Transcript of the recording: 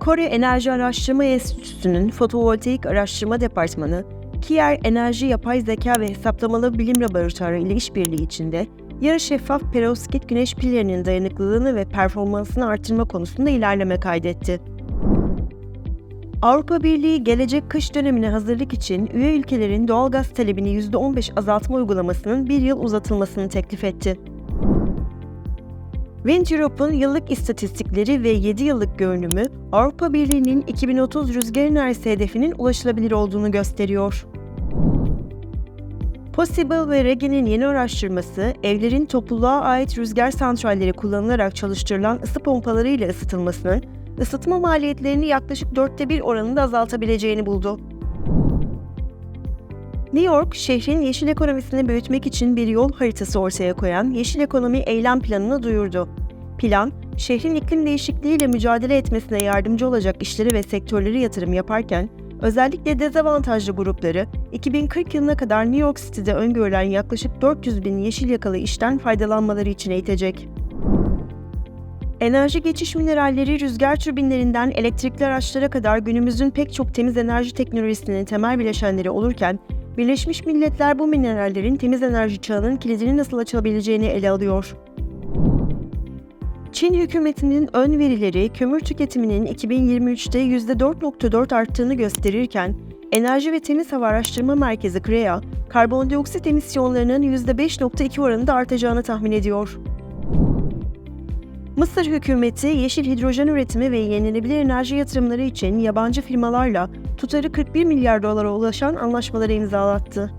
Kore Enerji Araştırma Enstitüsü'nün Fotovoltaik Araştırma Departmanı, Kier Enerji Yapay Zeka ve Hesaplamalı Bilim Laboratuvarı ile işbirliği içinde yarı şeffaf perovskit güneş pillerinin dayanıklılığını ve performansını artırma konusunda ilerleme kaydetti. Avrupa Birliği gelecek kış dönemine hazırlık için üye ülkelerin doğalgaz talebini %15 azaltma uygulamasının bir yıl uzatılmasını teklif etti. Wind Europe'un yıllık istatistikleri ve 7 yıllık görünümü Avrupa Birliği'nin 2030 rüzgar enerjisi hedefinin ulaşılabilir olduğunu gösteriyor. Possible ve Regen'in yeni araştırması, evlerin topluluğa ait rüzgar santralleri kullanılarak çalıştırılan ısı pompaları ile ısıtılmasını, ısıtma maliyetlerini yaklaşık dörtte bir oranında azaltabileceğini buldu. New York, şehrin yeşil ekonomisini büyütmek için bir yol haritası ortaya koyan Yeşil Ekonomi Eylem Planı'nı duyurdu. Plan, şehrin iklim değişikliğiyle mücadele etmesine yardımcı olacak işleri ve sektörleri yatırım yaparken, özellikle dezavantajlı grupları 2040 yılına kadar New York City'de öngörülen yaklaşık 400 bin yeşil yakalı işten faydalanmaları için eğitecek. Enerji geçiş mineralleri rüzgar türbinlerinden elektrikli araçlara kadar günümüzün pek çok temiz enerji teknolojisinin temel bileşenleri olurken, Birleşmiş Milletler bu minerallerin temiz enerji çağının kilidini nasıl açabileceğini ele alıyor. Çin hükümetinin ön verileri kömür tüketiminin 2023'te %4.4 arttığını gösterirken, Enerji ve Temiz Hava Araştırma Merkezi KREA, karbondioksit emisyonlarının %5.2 oranında artacağını tahmin ediyor. Mısır hükümeti yeşil hidrojen üretimi ve yenilenebilir enerji yatırımları için yabancı firmalarla tutarı 41 milyar dolara ulaşan anlaşmaları imzalattı.